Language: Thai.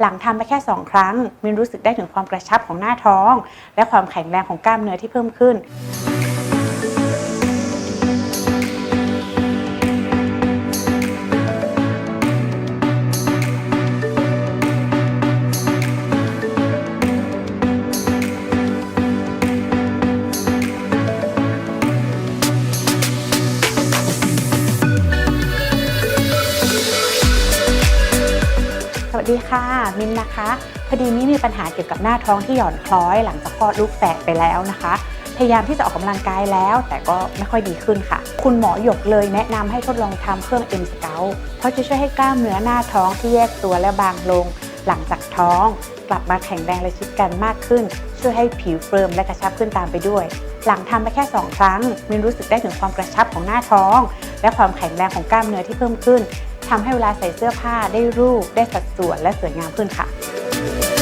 หลังทำไปแค่ 2 ครั้งมินรู้สึกได้ถึงความกระชับของหน้าท้อง และความแข็งแรงของกล้ามเนื้อที่เพิ่มขึ้น ดีค่ะ มินนะคะ พอดีนี้มีปัญหาเกี่ยวกับหน้าท้องที่หย่อนคล้อยหลังจากคลอดลูกแฝดไปแล้วนะคะ พยายามที่จะออกกำลังกายแล้ว แต่ก็ไม่ค่อยดีขึ้นค่ะ คุณหมอหยกเลยแนะนำให้ทดลองทำเครื่อง M Scout เพราะจะช่วยให้กล้ามเนื้อหน้าท้องที่แยกตัวและบางลง หลังจากท้อง กลับมาแข็งแรงและชิดกันมากขึ้น ช่วยให้ผิวเฟิร์มและกระชับขึ้นตามไปด้วย หลังทำไปแค่ 2 ครั้งมินรู้สึกได้ถึงความกระชับของหน้าท้อง และความแข็งแรงของกล้ามเนื้อที่เพิ่มขึ้น ทำให้เวลาใส่เสื้อผ้าได้รูปได้สัดส่วนและสวยงามขึ้นค่ะ